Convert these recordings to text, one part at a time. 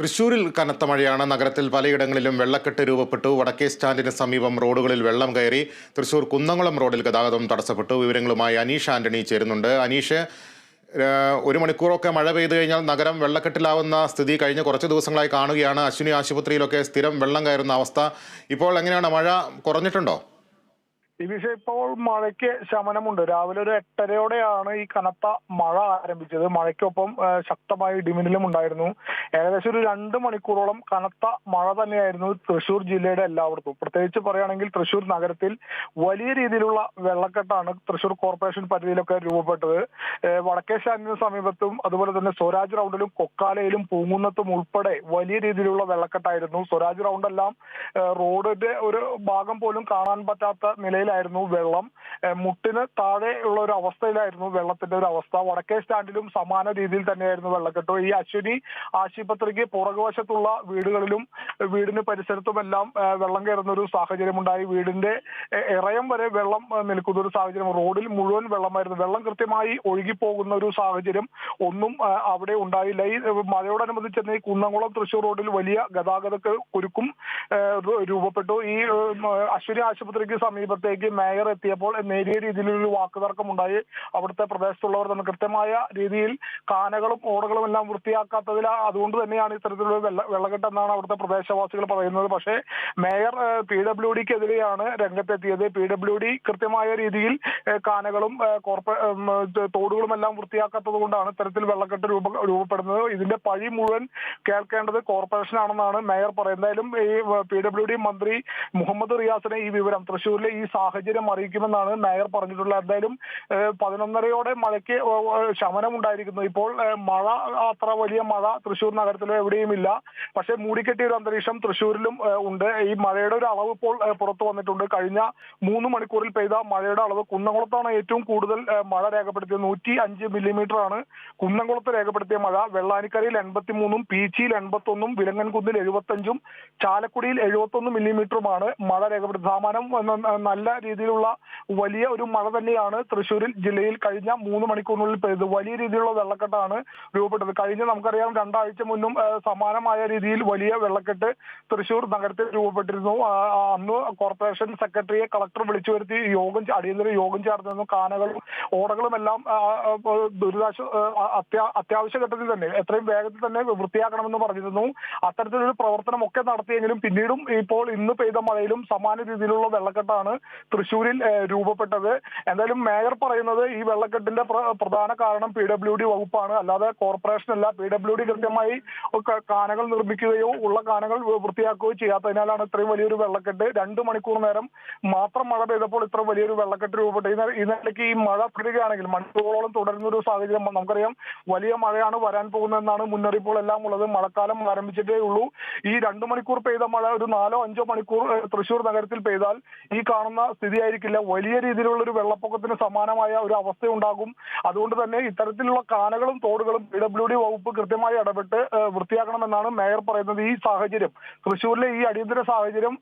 തൃശൂരിൽ കനത്ത മഴയാണ്. നഗരത്തിൽ പലയിടങ്ങളിലും വെള്ളക്കെട്ട് രൂപപ്പെട്ടു. വടക്കേ സ്റ്റാൻഡിന് സമീപം റോഡുകളിൽ വെള്ളം കയറി. തൃശൂർ കുന്നംകുളം റോഡിൽ ഗതാഗതം തടസ്സപ്പെട്ടു. വിവരങ്ങളുമായി അനീഷ് ആന്റണി ചേരുന്നുണ്ട്. അനീഷ് ഒരു മണിക്കൂറൊക്കെ മഴ പെയ്തു കഴിഞ്ഞാൽ നഗരം വെള്ളക്കെട്ടിലാവുന്ന സ്ഥിതി കഴിഞ്ഞ കുറച്ച് ദിവസങ്ങളായി കാണുകയാണ്. അശ്വിനി ആശുപത്രിയിലൊക്കെ സ്ഥിരം വെള്ളം കയറുന്ന അവസ്ഥ. ഇപ്പോൾ എങ്ങനെയാണ്? മഴ കുറഞ്ഞിട്ടുണ്ടോ? ഈ വിഷയം ഇപ്പോൾ മഴയ്ക്ക് ശമനമുണ്ട്. രാവിലെ ഒരു എട്ടരയോടെയാണ് ഈ കനത്ത മഴ ആരംഭിച്ചത്. മഴയ്ക്കൊപ്പം ശക്തമായ ഇടിമിന്നലും ഉണ്ടായിരുന്നു. ഏകദേശം ഒരു രണ്ട് മണിക്കൂറോളം കനത്ത മഴ തന്നെയായിരുന്നു തൃശൂർ ജില്ലയുടെ എല്ലായിടത്തും. പ്രത്യേകിച്ച് പറയുകയാണെങ്കിൽ തൃശൂർ നഗരത്തിൽ വലിയ രീതിയിലുള്ള വെള്ളക്കെട്ടാണ് തൃശൂർ കോർപ്പറേഷൻ പരിധിയിലൊക്കെ രൂപപ്പെട്ടത്. വടക്കേശാനിന് സമീപത്തും അതുപോലെ തന്നെ സ്വരാജ് റൗണ്ടിലും കൊക്കാലയിലും പൂങ്കുന്നത്തും ഉൾപ്പെടെ വലിയ രീതിയിലുള്ള വെള്ളക്കെട്ടായിരുന്നു. സ്വരാജ് റൗണ്ടെല്ലാം റോഡിന്റെ ഒരു ഭാഗം പോലും കാണാൻ പറ്റാത്ത നിലയിലായിരുന്നു വെള്ളം. മുട്ടിന് താഴെ ഉള്ള ഒരു അവസ്ഥയിലായിരുന്നു വെള്ളത്തിന്റെ ഒരു അവസ്ഥ. വടക്കേ സ്റ്റാൻഡിലും സമാന രീതിയിൽ തന്നെയായിരുന്നു വെള്ളക്കെട്ട് ഈ അശ്വിനി ആശുപത്രിക്ക് പുറകുവശത്തുള്ള വീടുകളിലും വീടിന് പരിസരത്തുമെല്ലാം വെള്ളം കയറുന്ന ഒരു സാഹചര്യം ഉണ്ടായി വീടിന്റെ ഇറയം വരെ വെള്ളം നിൽക്കുന്ന ഒരു സാഹചര്യം. റോഡിൽ മുഴുവൻ വെള്ളമായിരുന്നു. വെള്ളം കൃത്യമായി ഒഴുകിപ്പോകുന്ന ഒരു സാഹചര്യം ഒന്നും അവിടെ ഉണ്ടായില്ല. ഈ മഴയോടനുബന്ധിച്ച് തന്നെ ഈ കുന്നംകുളം തൃശൂർ റോഡിൽ വലിയ ഗതാഗത കുരുക്കും രൂപപ്പെട്ടു. ഈ അശ്വിനി ആശുപത്രിക്ക് സമീപത്തേക്ക് മേയർ എത്തിയപ്പോൾ നേരിയ രീതിയിലൊരു വാക്കുതർക്കം ഉണ്ടായി അവിടുത്തെ പ്രദേശത്തുള്ളവർ തന്നെ കൃത്യമായ രീതിയിൽ കാനകളും ഓടകളും എല്ലാം വൃത്തിയാക്കാത്തതിൽ അതുകൊണ്ട് തന്നെയാണ് ഇത്തരത്തിലുള്ള വെള്ള വെള്ളക്കെട്ട് എന്നാണ് അവിടുത്തെ പ്രദേശവാസികൾ പറയുന്നത്. പക്ഷേ മേയർ പി ഡബ്ല്യു ഡിക്കെതിരെയാണ് രംഗത്തെത്തിയത്. പി ഡബ്ല്യു ഡി കൃത്യമായ രീതിയിൽ കാനകളും കോർപ്പ തോടുകളും എല്ലാം വൃത്തിയാക്കാത്തത് കൊണ്ടാണ് ഇത്തരത്തിൽ വെള്ളക്കെട്ട് രൂപ രൂപപ്പെടുന്നത്. ഇതിന്റെ പഴി മുഴുവൻ കേൾക്കേണ്ടത് കോർപ്പറേഷൻ ആണെന്നാണ് മേയർ പറയുന്നത്. എന്തായാലും ഈ പി ഡബ്ല്യു ഡി മന്ത്രി മുഹമ്മദ് റിയാസിനെ ഈ വിവരം തൃശ്ശൂരിലെ ഈ സാഹചര്യം അറിയിക്കുമെന്നാണ് മേയർ പറഞ്ഞിട്ടുള്ളത്. എന്തായാലും പതിനൊന്നരയോടെ മഴയ്ക്ക് ശമനം ഉണ്ടായിരിക്കുന്നു ഇപ്പോൾ മഴ അത്ര വലിയ മഴ തൃശൂർ നഗരത്തിലോ എവിടെയും ഇല്ല പക്ഷെ മൂടിക്കെട്ടിയ ഒരു അന്തരീക്ഷം തൃശ്ശൂരിലും ഉണ്ട്. ഈ മഴയുടെ ഒരു അളവ് ഇപ്പോൾ പുറത്തു വന്നിട്ടുണ്ട്. കഴിഞ്ഞ മൂന്ന് മണിക്കൂറിൽ പെയ്ത മഴയുടെ അളവ് കുന്നംകുളത്താണ് ഏറ്റവും കൂടുതൽ മഴ രേഖപ്പെടുത്തിയത്. നൂറ്റി അഞ്ച് മില്ലിമീറ്റർ ആണ് കുന്നംകുളത്ത് രേഖപ്പെടുത്തിയ മഴ. വെള്ളാനിക്കരയിൽ എൺപത്തി മൂന്നും പീച്ചിയിൽ എൺപത്തി ഒന്നും വിലങ്ങൻകുന്നിൽ എഴുപത്തഞ്ചും ചാലക്കുടിയിൽ എഴുപത്തൊന്ന് മില്ലിമീറ്ററുമാണ് മഴ രേഖപ്പെടുത്തിയത്. സാമാനം നല്ല രീതിയിലുള്ള വലിയ ഒരു മഴ തന്നെയാണ് തൃശ്ശൂരിൽ ജില്ലയിൽ കഴിഞ്ഞ മൂന്ന് മണിക്കൂറിനുള്ളിൽ പെയ്തത്. വലിയ രീതിയിലുള്ള വെള്ളക്കെട്ടാണ് രൂപപ്പെട്ടത്. കഴിഞ്ഞ നമുക്കറിയാം രണ്ടാഴ്ച മുന്നും സമാനമായ രീതിയിൽ വലിയ വെള്ളക്കെട്ട് തൃശ്ശൂർ നഗരത്തിൽ രൂപപ്പെട്ടിരുന്നു. അന്ന് കോർപ്പറേഷൻ സെക്രട്ടറിയെ കളക്ടർ വിളിച്ചു വരുത്തി യോഗം അടിയന്തര യോഗം ചേർന്നിരുന്നു. കാനകളും ഓടകളും എല്ലാം ദുരിതാശ്വാസ അത്യാവശ്യ ഘട്ടത്തിൽ തന്നെ എത്രയും വേഗത്തിൽ തന്നെ വൃത്തിയാക്കണമെന്ന് പറഞ്ഞിരുന്നു. അത്തരത്തിലൊരു പ്രവർത്തനം ഒക്കെ നടത്തിയെങ്കിലും പിന്നീടും ഇപ്പോൾ ഇന്ന് പെയ്ത മഴയിലും സമാന രീതിയിലുള്ള വെള്ളക്കെട്ടാണ് തൃശ്ശൂരിൽ രൂപപ്പെട്ടത്. എന്തായാലും മേയർ പറയുന്നത് ഈ വെള്ളക്കെട്ടിന്റെ പ്രധാന കാരണം പി ഡബ്ല്യു ഡി വകുപ്പാണ്. അല്ലാതെ കോർപ്പറേഷൻ അല്ല. പി ഡബ്ല്യു ഡി കൃത്യമായി കാനകൾ നിർമ്മിക്കുകയോ ഉള്ള കാനകൾ വൃത്തിയാക്കുകയോ ചെയ്യാത്തതിനാലാണ് ഇത്രയും വലിയൊരു വെള്ളക്കെട്ട്. രണ്ട് മണിക്കൂർ നേരം മാത്രം മഴ പെയ്തപ്പോൾ ഇത്ര വലിയൊരു വെള്ളക്കെട്ട് രൂപപ്പെട്ടു. ഈ നിലയ്ക്ക് ഈ മഴ തുടരുകയാണെങ്കിൽ മണിക്കൂറോളം തുടരുന്ന ഒരു സാഹചര്യം നമുക്കറിയാം. വലിയ മഴയാണ് വരാൻ പോകുന്നതെന്നാണ് മുന്നറിയിപ്പുകളെല്ലാം ഉള്ളത്. മഴക്കാലം ആരംഭിച്ചിട്ടേ ഉള്ളൂ. ഈ രണ്ട് മണിക്കൂർ പെയ്ത മഴ ഒരു നാലോ അഞ്ചോ മണിക്കൂർ തൃശൂർ നഗരത്തിൽ പെയ്താൽ ഈ കാണുന്ന സ്ഥിതിയായിരിക്കില്ല. വലിയ രീതിയിലുള്ള ഒരു വെള്ളപ്പൊക്കത്തിന് സമാനമായ ഒരു അവസ്ഥ ഉണ്ടാകും അതുകൊണ്ട് തന്നെ ഇത്തരത്തിലുള്ള കാനകളും തോടുകളും പി ഡബ്ല്യു ഡി വകുപ്പ് കൃത്യമായി ഇടപെട്ട് വൃത്തിയാക്കണമെന്നാണ് മേയർ പറയുന്നത് ഈ സാഹചര്യം. തൃശ്ശൂരിലെ ഈ അടിയന്തര സാഹചര്യം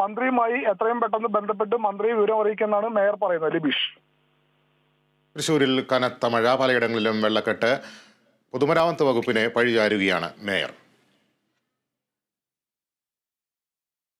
മന്ത്രിയുമായി എത്രയും പെട്ടെന്ന് ബന്ധപ്പെട്ട് മന്ത്രിയെ വിവരം അറിയിക്കുമെന്നാണ് മേയർ പറയുന്നത്. ലിബീഷ്. തൃശൂരിൽ കനത്ത മഴ പലയിടങ്ങളിലും വെള്ളക്കെട്ട്. പൊതുമരാമത്ത് വകുപ്പിനെ പഴിചാരുകയാണ് മേയർ.